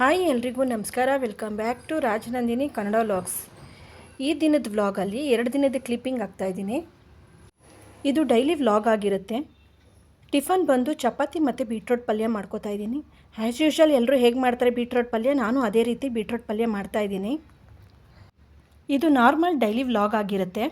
Hi ಎಲ್ರಿಗೂ ನಮಸ್ಕಾರ. Welcome back to Rajanandini Kannada vlogs ಈ ದಿನದ ವ್ಲಾಗಲ್ಲಿ ಎರಡು ದಿನದ ಕ್ಲಿಪ್ಪಿಂಗ್ ಆಗ್ತಾಯಿದ್ದೀನಿ ಇದು ಡೈಲಿ ವ್ಲಾಗ್ ಆಗಿರುತ್ತೆ. ಟಿಫನ್ ಬಂದು ಚಪಾತಿ ಮತ್ತು ಬೀಟ್ರೋಟ್ ಪಲ್ಯ ಮಾಡ್ಕೋತಾ ಇದ್ದೀನಿ. ಆ್ಯಸ್ ಯೂಶಲ್ ಎಲ್ಲರೂ ಹೇಗೆ ಮಾಡ್ತಾರೆ ಬೀಟ್ರೋಟ್ ಪಲ್ಯ? ನಾನು ಅದೇ ರೀತಿ ಬೀಟ್ರೋಟ್ ಪಲ್ಯ ಮಾಡ್ತಾಯಿದ್ದೀನಿ ಇದು ನಾರ್ಮಲ್ ಡೈಲಿ ವ್ಲಾಗ್ ಆಗಿರುತ್ತೆ.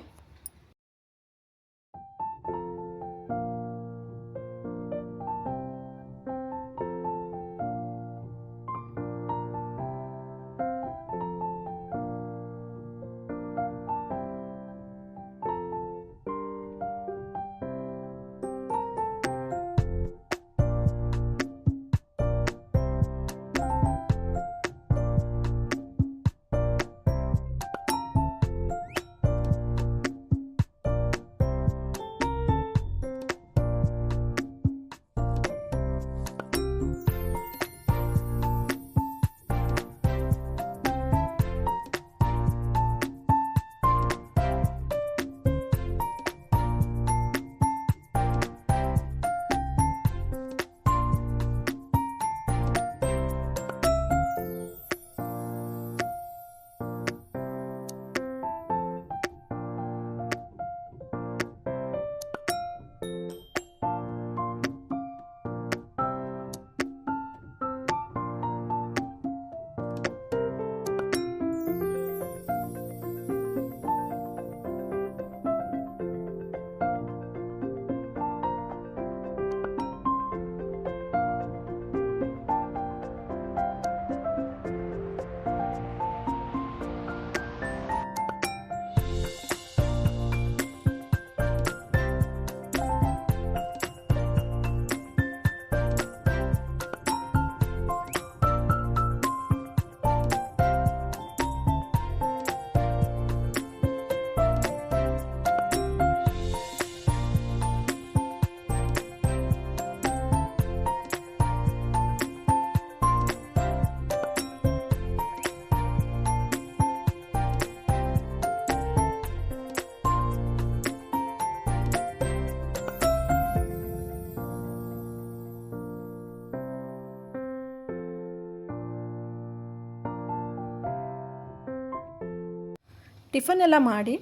ಟಿಫನ್ ಎಲ್ಲ ಮಾಡಿ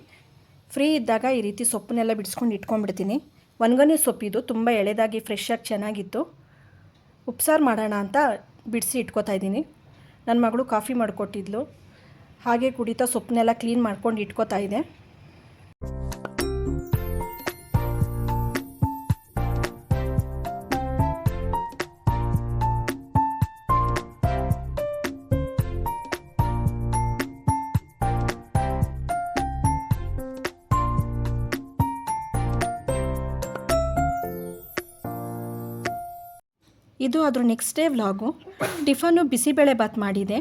ಫ್ರೀ ಇದ್ದಾಗ ಈ ರೀತಿ ಸೊಪ್ಪನ್ನೆಲ್ಲ ಬಿಡಿಸ್ಕೊಂಡು ಇಟ್ಕೊಂಡ್ಬಿಡ್ತೀನಿ. ಒಣಗನೆ ಸೊಪ್ಪಿದು ತುಂಬ ಎಳೆದಾಗಿ ಫ್ರೆಶ್ ಆಗಿ ಚೆನ್ನಾಗಿತ್ತು. ಉಪ್ಸಾರು ಮಾಡೋಣ ಅಂತ ಬಿಡಿಸಿ ಇಟ್ಕೋತಾ ಇದ್ದೀನಿ. ನನ್ನ ಮಗಳು ಕಾಫಿ ಮಾಡಿಕೊಟ್ಟಿದ್ಲು. ಹಾಗೆ ಕುಡಿತಾ ಸೊಪ್ಪನ್ನೆಲ್ಲ ಕ್ಲೀನ್ ಮಾಡ್ಕೊಂಡು ಇಟ್ಕೋತಾ ಇದೆ. ಇದು ಅದ್ರ next day vlog tiffin bisibele bath ಮಾಡಿದೆ.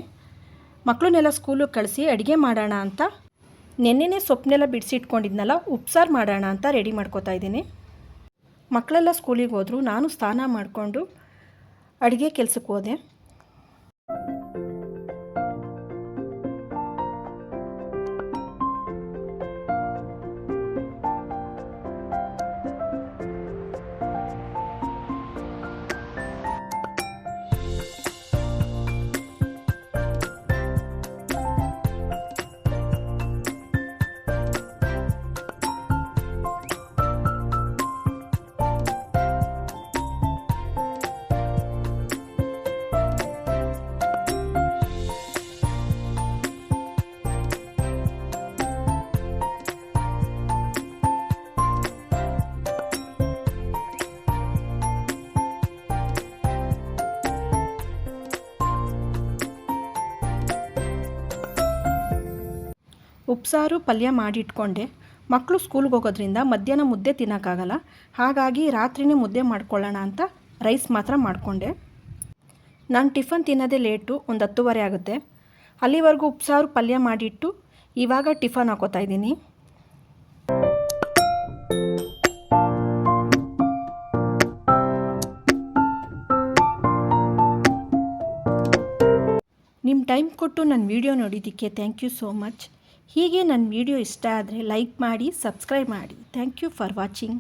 ಮಕ್ಕಳನ್ನೆಲ್ಲ ಸ್ಕೂಲಿಗೆ ಕಳಿಸಿ ಅಡುಗೆ ಮಾಡೋಣ ಅಂತ. ನೆನ್ನೆನೇ ಸೊಪ್ಪನ್ನೆಲ್ಲ ಬಿಡಿಸಿಟ್ಕೊಂಡಿದ್ನಲ್ಲ, ಉಪ್ಸಾರು ಮಾಡೋಣ ಅಂತ ರೆಡಿ ಮಾಡ್ಕೋತಾ ಇದ್ದೀನಿ. ಮಕ್ಕಳೆಲ್ಲ ಸ್ಕೂಲಿಗೆ ಹೋದರು, ನಾನು ಸ್ನಾನ ಮಾಡಿಕೊಂಡು ಅಡುಗೆ ಕೆಲಸಕ್ಕೆ ಹೋದೆ. ಉಪ್ಸಾರು ಪಲ್ಯ ಮಾಡಿಟ್ಕೊಂಡೆ. ಮಕ್ಕಳು ಸ್ಕೂಲ್ಗೆ ಹೋಗೋದ್ರಿಂದ ಮಧ್ಯಾಹ್ನ ಮುದ್ದೆ ತಿನ್ನೋಕ್ಕಾಗಲ್ಲ. ಹಾಗಾಗಿ ರಾತ್ರಿನೇ ಮುದ್ದೆ ಮಾಡ್ಕೊಳ್ಳೋಣ ಅಂತ ರೈಸ್ ಮಾತ್ರ ಮಾಡಿಕೊಂಡೆ. ನಾನು ಟಿಫನ್ ತಿನ್ನೋದೇ ಲೇಟು ಒಂದು ಹತ್ತುವರೆ ಆಗುತ್ತೆ. ಅಲ್ಲಿವರೆಗೂ ಉಪ್ಸಾರು ಪಲ್ಯ ಮಾಡಿಟ್ಟು ಇವಾಗ ಟಿಫನ್ ಹಾಕೋತಾ ಇದ್ದೀನಿ. ನಿಮ್ಮ ಟೈಮ್ ಕೊಟ್ಟು ನನ್ನ ವಿಡಿಯೋ ನೋಡಿದ್ದಕ್ಕೆ ಥ್ಯಾಂಕ್ ಯು ಸೋ ಮಚ್ ಹೀಗೆ ನನ್ನ ವಿಡಿಯೋ ಇಷ್ಟ ಆದರೆ ಲೈಕ್ ಮಾಡಿ ಸಬ್ಸ್ಕ್ರೈಬ್ ಮಾಡಿ. Thank you for watching